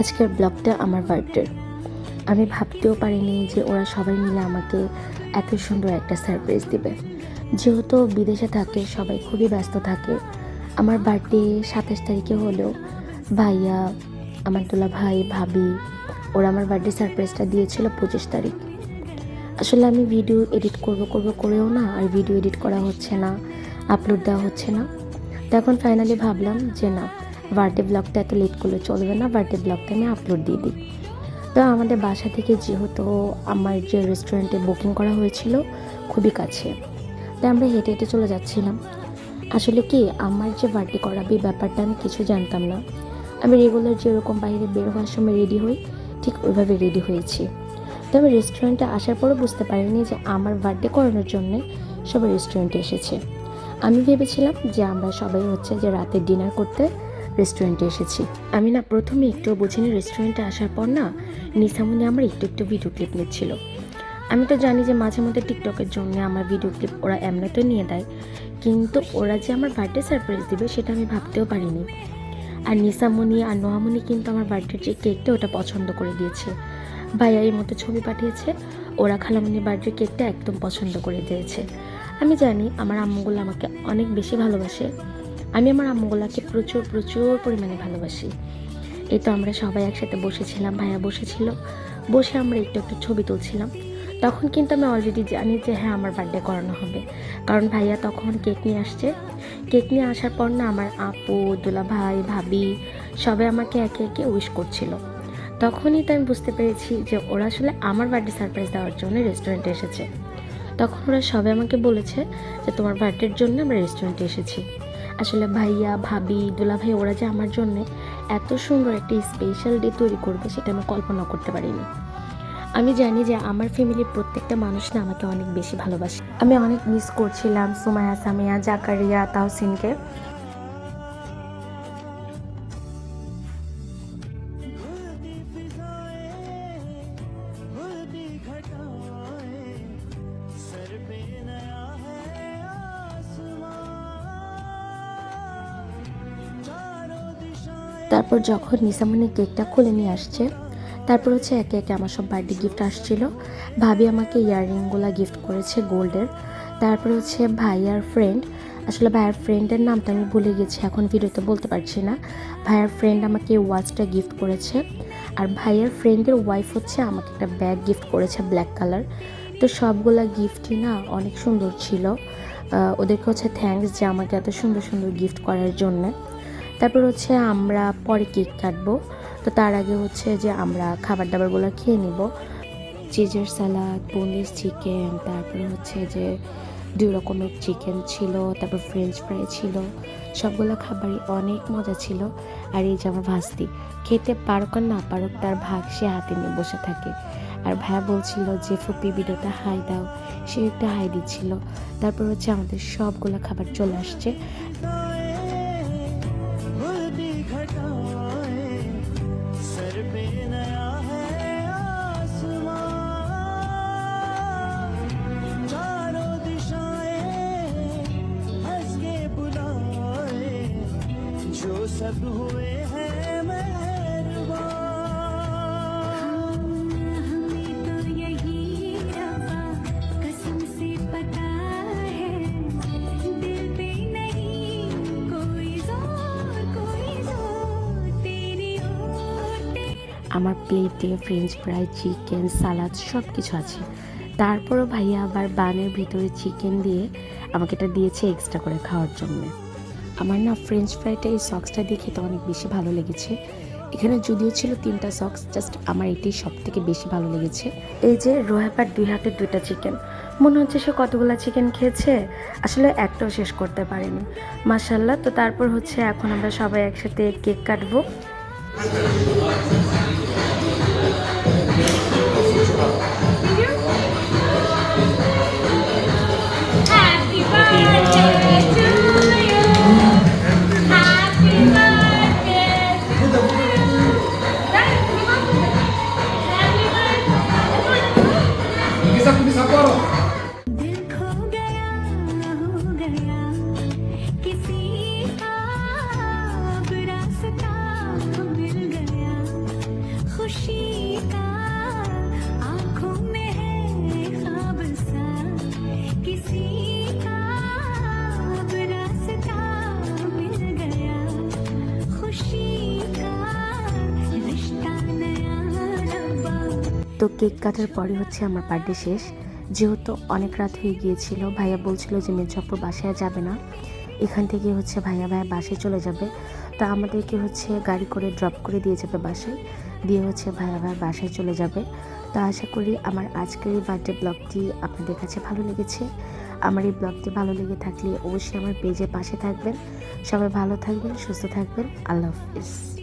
আজকের ব্লগটা আমার বার্থডে। আমি ভাবতেও পারিনি যে ওরা সবাই মিলে আমাকে এত সুন্দর একটা সারপ্রাইজ দিবে। যেহেতু বিদেশে থাকে, সবাই খুবই ব্যস্ত থাকে। আমার বার্থডে সাতাশ তারিখে হলেও ভাইয়া, আমার তোলা ভাই, ভাবি, ওরা আমার বার্থডে সারপ্রাইজটা দিয়েছিল পঁচিশ তারিখ। আসলে আমি ভিডিও এডিট করব করব করেও না, আর ভিডিও এডিট করা হচ্ছে না আপলোড দেওয়া হচ্ছে না। তো এখন ফাইনালি ভাবলাম যে না বার্থডে ব্লগটা এত লেট করলে চলবে না বার্থডে ব্লগটা আমি আপলোড দিয়ে দিই। তো আমাদের বাসা থেকে যেহেতু আমার যে রেস্টুরেন্টে বুকিং করা হয়েছিল, খুবই কাছে। তাই আমরা হেঁটে হেঁটে চলে যাচ্ছিলাম। আসলে কি, আমার যে বার্থডে করাবে ব্যাপারটা আমি কিছু জানতাম না। আমি রেগুলার যেরকম বাইরে বের হওয়ার সময় রেডি হই, ঠিক ওইভাবে রেডি হয়েছি। তো আমি রেস্টুরেন্টে আসার পরও বুঝতে পারিনি যে আমার বার্থডে করানোর জন্য সবাই রেস্টুরেন্টে এসেছে। আমি ভেবেছিলাম যে আমরা সবাই হচ্ছে যে রাতে ডিনার করতে রেস্টুরেন্টে এসেছি। আমি না প্রথমে একটু বুঝিনি রেস্টুরেন্টে আসার পর না নিসামুনি আমার একটু একটু ভিডিও ক্লিপ নিচ্ছিল। আমি তো জানি যে মাঝে মধ্যে টিকটকের জন্য আমার ভিডিও ক্লিপ ওরা এমনিতেও নিয়ে দেয়। কিন্তু ওরা যে আমার বার্থডে সারপ্রাইজ দিবে সেটা আমি ভাবতেও পারিনি। আর নিসামণি আর নোহামণি কিন্তু আমার বার্থডের যে কেকটা ওটা পছন্দ করে দিয়েছে। ভাইয়া এই মতো ছবি পাঠিয়েছে, ওরা খালামণির বার্থডে কেকটা একদম পছন্দ করে দিয়েছে। আমি জানি আমার আম্মুগুলো আমাকে অনেক বেশি ভালোবাসে। আমি আমার আম্মুগুলাকে প্রচুর প্রচুর পরিমাণে ভালোবাসি। এই তো আমরা সবাই একসাথে বসেছিলাম, ভাইয়া বসেছিল। বসে আমরা একটু একটু ছবি তুলছিলাম। তখন কিন্তু আমি অলরেডি জানি যে হ্যাঁ আমার বার্থডে করানো হবে। কারণ ভাইয়া তখন কেক নিয়ে আসছে। কেক নিয়ে আসার পর না আমার আপু দুলা ভাই ভাবি সবাই আমাকে একে একে উইশ করছিল। তখনই তো আমি বুঝতে পেরেছি যে, ওরা আসলে আমার বার্থডে সারপ্রাইজ দেওয়ার জন্য রেস্টুরেন্টে এসেছে। তখন ওরা সবাই আমাকে বলেছে যে, তোমার বার্থডের জন্য আমরা রেস্টুরেন্টে এসেছি। আসলে ভাইয়া, ভাবি, দুলা ভাই ওরা যে আমার জন্য এত সুন্দর একটা স্পেশাল ডে তৈরি করবে সেটা আমি কল্পনা করতে পারিনি। আমি জানি যে আমার ফ্যামিলির প্রত্যেকটা মানুষ না আমাকে অনেক বেশি ভালোবাসে। আমি অনেক মিস করছিলাম সুমায়া, সামিয়া, জাকারিয়া তাহসিনকে তারপর যখন নিসামনি কেকটা খুলে নিয়ে আসছে, তারপর হচ্ছে একে একে আমার সব বার্থডে গিফট আসছিল। ভাবি আমাকে ইয়াররিংগুলো গিফট করেছে গোল্ডের। তারপর হচ্ছে ভাইয়ার ফ্রেন্ড আসলে ভাইয়ার ফ্রেন্ডের নামটা আমি ভুলে গেছি, এখন ভিডিওতে বলতে পারছি না। ভাইয়ার ফ্রেন্ড আমাকে ওয়াচটা গিফট করেছে, আর ভাইয়ার ফ্রেন্ডের ওয়াইফ হচ্ছে আমাকে একটা ব্যাগ গিফট করেছে ব্ল্যাক কালার তো সবগুলা গিফটই না অনেক সুন্দর ছিল। ওদেরকে হচ্ছে থ্যাঙ্কস যে আমাকে এত সুন্দর সুন্দর গিফট করার জন্য। তারপর হচ্ছে আমরা পরে কেক কাটবো। তো তার আগে হচ্ছে যে আমরা খাবার দাবারগুলো খেয়ে নিব। চিজের সালাদ বন্দিস চিকেন তারপরে হচ্ছে যে দুই রকমের চিকেন ছিল, তারপর ফ্রেঞ্চ ফ্রাই ছিল। সবগুলো খাবারই অনেক মজা ছিল। আর এই যে আমার ভাস্তি, খেতে পারুক আর না পারুক, তার ভাগ সে হাতে নিয়ে বসে থাকে। আর ভাইয়া বলছিল যে, ফুপি, ভিডিওটা হাই দাও। সে একটা হাই দিচ্ছিল। তারপর হচ্ছে আমাদের সবগুলো খাবার চলে আসছে। सब हुए हैं मेहरबान हमें तो यही रवा कसम से पता है दिल पे नहीं कोई जोर कोई जोर तेरी ओर तेरी আমার প্লেটে ফ্রেঞ্চ ফ্রাই চিকেন সালাদ সব কিছু আছে তারপরও ভাইয়া আবার বানের ভিতরে চিকেন দিয়ে আমাকে এটা দিয়েছে এক্সট্রা করে খাওয়ার জন্য আমার না ফ্রেঞ্চ ফ্রাইটা এই সক্সটা দিয়ে খেতে অনেক বেশি ভালো লেগেছে। এখানে যদিও ছিল তিনটা সক্স জাস্ট আমার এটাই সব থেকে বেশি ভালো লেগেছে। এই যে রোহাপার দুই হাতে দুইটা চিকেন মনে হচ্ছে সে কতগুলো চিকেন খেয়েছে? আসলে একটাও শেষ করতে পারেনি। মাসাল্লাহ তো তারপর হচ্ছে এখন আমরা সবাই একসাথে কেক কাটবো। दिल তো কেক কাটার পরে হচ্ছে আমার বার্থডে শেষ। যেহেতু অনেক রাত হয়ে গিয়েছিল, ভাইয়া বলছিল যে মেজপুর বাসায় যাবে না। এখান থেকে হচ্ছে ভাইয়া ভাইয়া বাসায় চলে যাবে। তা আমাদেরকে হচ্ছে গাড়ি করে ড্রপ করে দিয়ে যাবে বাসায়। দিয়ে হচ্ছে ভাইয়া ভাইয়া বাসায় চলে যাবে। তো আশা করি আমার আজকের এই বার্থডে ব্লগটি আপনাদের কাছে ভালো লেগেছে। আমার এই ব্লগটি ভালো লেগে থাকলে অবশ্যই আমার পেজের পাশে থাকবেন। সবাই ভালো থাকবেন, সুস্থ থাকবেন। আল্লাহ হাফিজ।